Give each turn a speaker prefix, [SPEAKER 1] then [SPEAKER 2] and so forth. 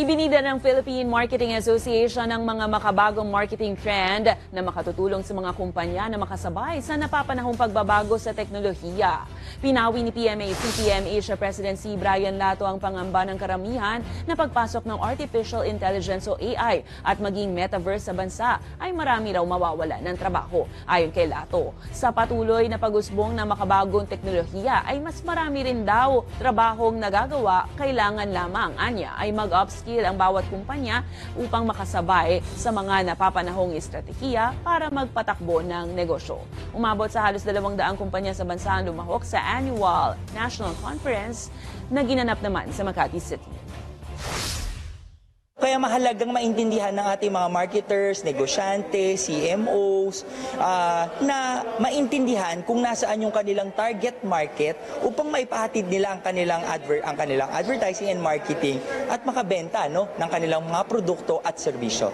[SPEAKER 1] Ibinida ng Philippine Marketing Association ang mga makabagong marketing trend na makatutulong sa mga kumpanya na makasabay sa napapanahong pagbabago sa teknolohiya. Pinawi ni PMA CPM Asia President si Brian Lato ang pangamba ng karamihan na pagpasok ng Artificial Intelligence o AI at maging metaverse sa bansa ay marami raw mawawala ng trabaho. Ayon kay Lato, sa patuloy na pag-usbong ng makabagong teknolohiya ay mas marami rin daw trabahong nagagawa, kailangan lamang anya ay mag-upskill ang bawat kumpanya upang makasabay sa mga napapanahong estratehiya para magpatakbo ng negosyo. Umabot sa halos dalawang daang kumpanya sa bansa ang lumahok sa annual national conference na ginanap naman sa Makati City.
[SPEAKER 2] Kaya mahalagang maintindihan ng ating mga marketers, negosyante, CMOs, ah, na maintindihan kung nasaan yung kanilang target market upang maipahatid nila ang kanilang, adver- ang kanilang advertising and marketing at makabenta no, ng kanilang mga produkto at serbisyo.